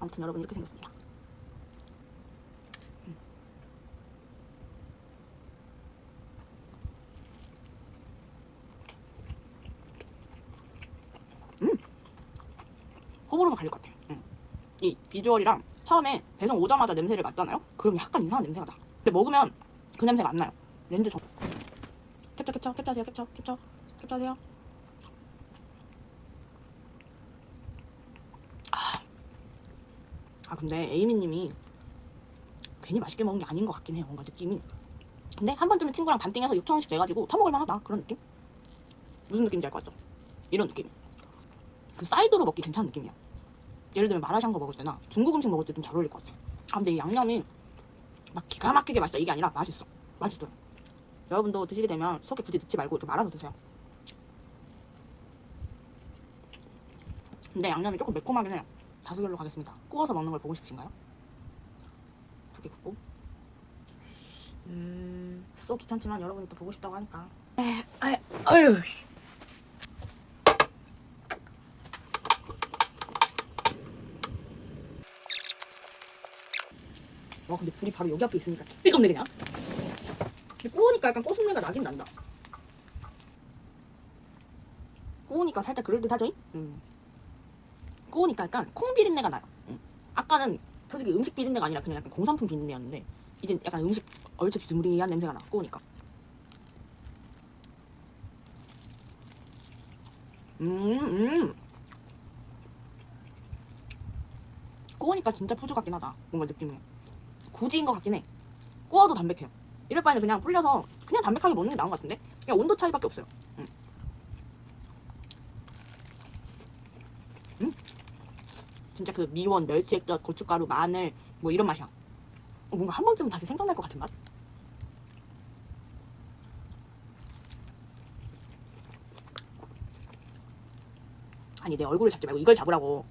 아무튼 여러분 이렇게 생겼습니다. 음. 음. 호불호는 갈릴 것 같아. 음. 이 비주얼이랑 처음에 배송 오자마자 냄새를 맡잖아요? 그럼 약간 이상한 냄새가 나. 근데 먹으면 그 냄새가 안 나요. 렌즈 좀. 캡처 캡처 캡처하세요 캡처 캡처 캡처하세요. 아 근데 에이미님이 괜히 맛있게 먹은 게 아닌 것 같긴 해요 뭔가 느낌이. 근데 한 번쯤은 친구랑 반띵해서 6천 원씩 내가지고 타먹을만 하다 그런 느낌? 무슨 느낌인지 알 것 같죠? 이런 느낌 그 사이드로 먹기 괜찮은 느낌이야. 예를 들면 마라샹궈 먹을 때나 중국 음식 먹을 때 좀 잘 어울릴 것 같아. 아 근데 이 양념이 막 기가 막히게 맛있다. 이게 아니라 맛있어. 맛있어요. 여러분도 드시게 되면 속에 굳이 넣지 말고 좀 말아서 드세요. 근데 양념이 조금 매콤하긴 해요 다수결로 가겠습니다. 구워서 먹는 걸 보고 싶으신가요? 두 개 굽고. 음, 쏘 귀찮지만 여러분이 또 보고 싶다고 하니까. 에, 에, 아유. 씨. 와 근데 불이 바로 여기 앞에 있으니까 뜨겁네 그냥. 구우니까 약간 꼬순내가 나긴 난다. 구우니까 살짝 그럴듯하죠? 음. 구우니까 약간 콩 비린내가 나요. 응. 아까는 솔직히 음식 비린내가 아니라 그냥 약간 공산품 비린내였는데 이젠 약간 음식 얼추 비스무리한 냄새가 나. 구우니까. 음, 음. 구우니까 진짜 푸주 같긴 하다. 뭔가 느낌이. 굳이인 것 같긴 해. 구워도 담백해요. 이럴 바에는 그냥 불려서 그냥 담백하게 먹는 게 나은 것 같은데? 그냥 온도 차이밖에 없어요. 음. 진짜 그 미원, 멸치액젓, 고춧가루, 마늘 뭐 이런 맛이야. 어, 뭔가 한 번쯤 다시 생각날 것 같은 맛? 아니 내 얼굴을 잡지 말고 이걸 잡으라고.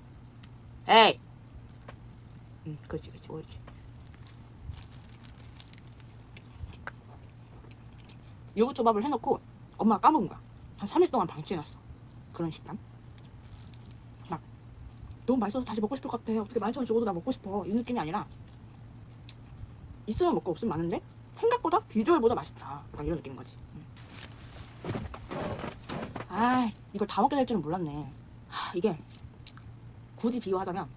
에이. 응, 그렇지, 그렇지, 그렇지. 유부초밥을 해놓고 엄마가 까먹은 거야. 한 3일 동안 방치해놨어. 그런 식감. 너무 맛있어서 다시 먹고 싶을 것 같아. 어떻게 만 천 원 주고도 나 먹고 싶어. 이 느낌이 아니라 있으면 먹고 없으면 많은데 생각보다 비주얼보다 맛있다. 약간 이런 느낌인 거지. 음. 아, 이걸 다 먹게 될 줄은 몰랐네. 하, 이게 굳이 비유하자면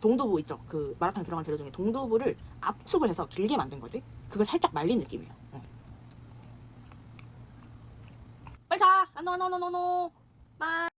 동두부 있죠. 그 마라탕 들어간 재료 중에 동두부를 압축을 해서 길게 만든 거지. 그걸 살짝 말린 느낌이에요. 응. 빨리 자. 안녕, 안녕, 안녕, 안녕. 빠이.